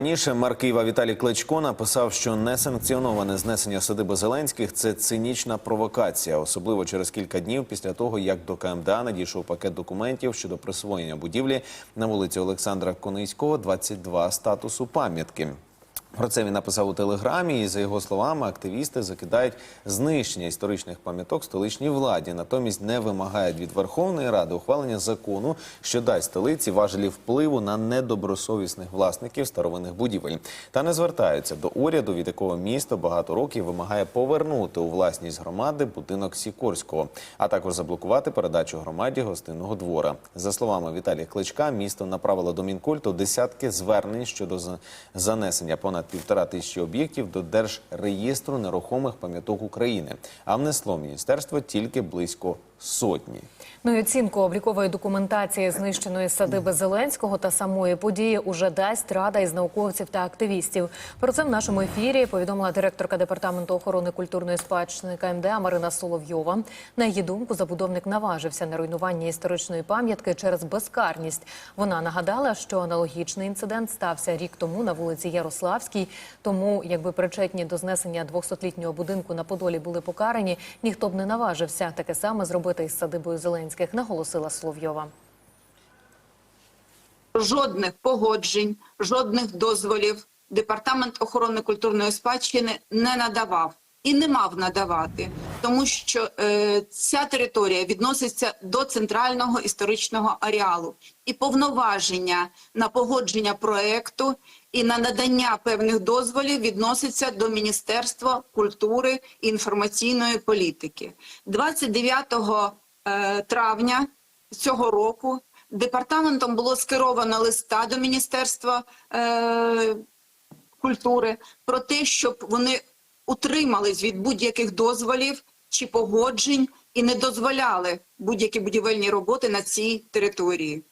Раніше мер Києва Віталій Кличко написав, що несанкціоноване знесення садиби Зеленських це цинічна провокація, особливо через кілька днів після того, як до КМДА надійшов пакет документів щодо присвоєння будівлі на вулиці Олександра Кониського, 22 статусу пам'ятки. Про це він написав у телеграмі, і за його словами, активісти закидають знищення історичних пам'яток столичній владі. Натомість не вимагають від Верховної Ради ухвалення закону, що дасть столиці важелі впливу на недобросовісних власників старовинних будівель. Та не звертаються до уряду, від якого місто багато років вимагає повернути у власність громади будинок Сікорського, а також заблокувати передачу громаді гостинного двора. За словами Віталія Кличка, місто направило до Мінкульту десятки звернень щодо за- занесення понад півтора тисячі об'єктів до Держреєстру нерухомих пам'яток України, а внесло міністерство тільки близько сотні. Ну і оцінку облікової документації знищеної садиби Зеленського та самої події уже дасть рада із науковців та активістів. Про це в нашому ефірі повідомила директорка департаменту охорони культурної спадщини КМДА Марина Соловйова. На її думку, забудовник наважився на руйнування історичної пам'ятки через безкарність. Вона нагадала, що аналогічний інцидент стався рік тому на вулиці Ярославській. Тому, якби причетні до знесення 200-літнього будинку на Подолі були покарані, ніхто б не наважився таке саме зробити із садибою Зеленських, наголосила Соловйова. жодних погоджень, жодних дозволів департамент охорони культурної спадщини не надавав і не мав надавати, тому що е, ця територія відноситься до центрального історичного ареалу, і повноваження на погодження проекту і на надання певних дозволів відноситься до Міністерства культури і інформаційної політики. 29 е, травня цього року департаментом було скеровано листа до Міністерства е, культури про те, щоб вони утримались від будь-яких дозволів чи погоджень і не дозволяли будь-які будівельні роботи на цій території.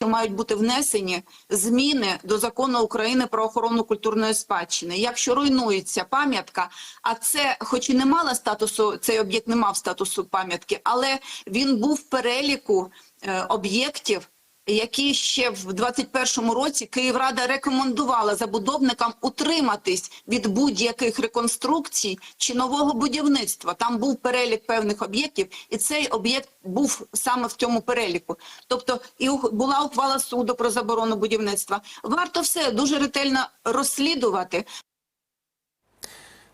Мають бути внесені зміни до закону України про охорону культурної спадщини. Якщо руйнується пам'ятка, а це, хоч і не мала статусу, цей об'єкт не мав статусу пам'ятки, але він був в переліку е, об'єктів, які ще в 21-му році Київрада рекомендувала забудовникам утриматись від будь-яких реконструкцій чи нового будівництва. Там був перелік певних об'єктів, і цей об'єкт був саме в цьому переліку. Тобто, і була ухвала суду про заборону будівництва. Варто все дуже ретельно розслідувати.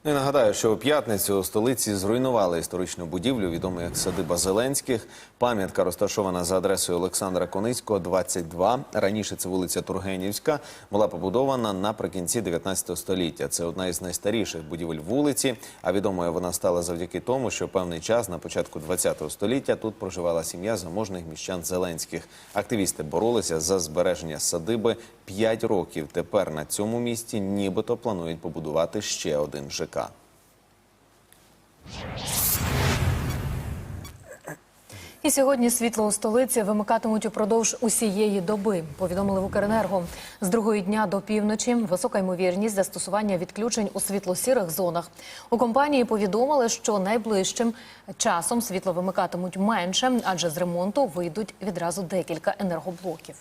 Ну і нагадаю, що у п'ятницю у столиці зруйнували історичну будівлю, відому як садиба Зеленських. Пам'ятка розташована за адресою Олександра Коницького, 22. Раніше це вулиця Тургенівська. Була побудована наприкінці 19 століття. Це одна із найстаріших будівель вулиці. А відомою вона стала завдяки тому, що певний час на початку 20 століття тут проживала сім'я заможних міщан Зеленських. Активісти боролися за збереження садиби 5 років. Тепер на цьому місці нібито планують побудувати ще один ЖК. І сьогодні світло у столиці вимикатимуть упродовж усієї доби. Повідомили в Укренерго. З другої дня до півночі висока ймовірність застосування відключень у світло-сірих зонах. У компанії повідомили, що найближчим часом світло вимикатимуть менше, адже з ремонту вийдуть відразу декілька енергоблоків.